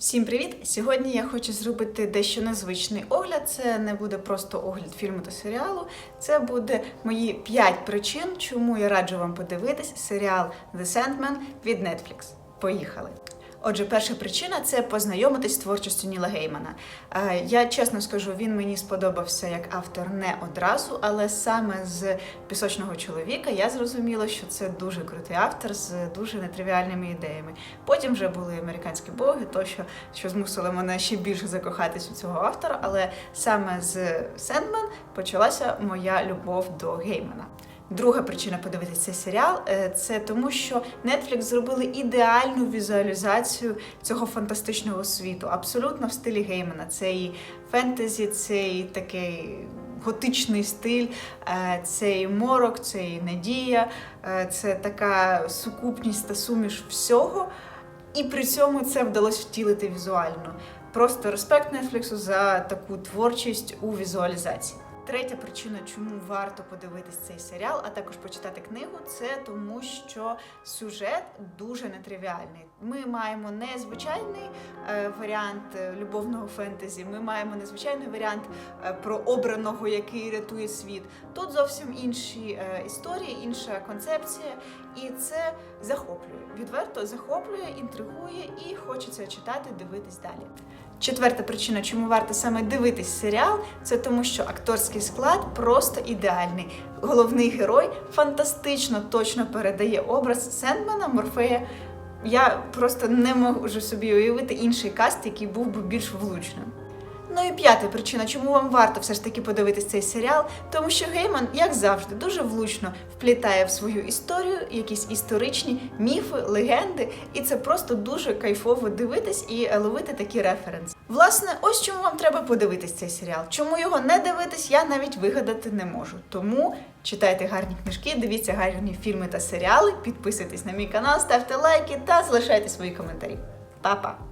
Всім привіт! Сьогодні я хочу зробити дещо незвичний огляд. Це не буде просто огляд фільму та серіалу. Це буде мої 5 причин, чому я раджу вам подивитись серіал The Sandman від Netflix. Поїхали! Отже, перша причина це познайомитись з творчістю Ніла Геймана. Е, Я чесно скажу, він мені сподобався як автор не одразу, але саме з пісочного чоловіка я зрозуміла, що це дуже крутий автор з дуже нетривіальними ідеями. Потім вже були американські боги, тощо, що змусило мене ще більше закохатись у цього автора. Але саме з Сендмен почалася моя любов до Геймана. Друга причина подивитися цей серіал е, це тому, що Netflix зробили ідеальну візуалізацію цього фантастичного світу, абсолютно в стилі Геймана. Це і фентезі, це і такий готичний стиль, е, це і морок, це і надія, е, це така сукупність та суміш всього. І при цьому це вдалося втілити візуально. Просто респект Нетфліксу за таку творчість у візуалізації. Третя причина, чому варто подивитись цей серіал, а також почитати книгу, це тому, що сюжет дуже нетривіальний. Ми маємо не звичайний е, варіант е, любовного фентезі, ми маємо незвичайний варіант е, про обраного, який рятує світ. Тут зовсім інші історії, інша концепція, і це захоплює. Відверто захоплює, інтригує і хочеться читати, дивитись далі. Четверта причина, чому варто саме дивитись серіал, це тому, що акторський склад просто ідеальний. Головний герой фантастично точно передає образ Сендмана Морфея. Я просто не можу собі уявити інший каст, який був би більш влучним. Ну і п'ята причина, чому вам варто все ж таки подивитись цей серіал, тому що Гейман, як завжди, дуже влучно вплітає в свою історію якісь історичні міфи, легенди, і це просто дуже кайфово дивитись і ловити такі референси. Власне, ось чому вам треба подивитись цей серіал. Чому його не дивитись, я навіть вигадати не можу. Тому читайте гарні книжки, дивіться гарні фільми та серіали, підписуйтесь на мій канал, ставте лайки та залишайте свої коментарі. Па-па!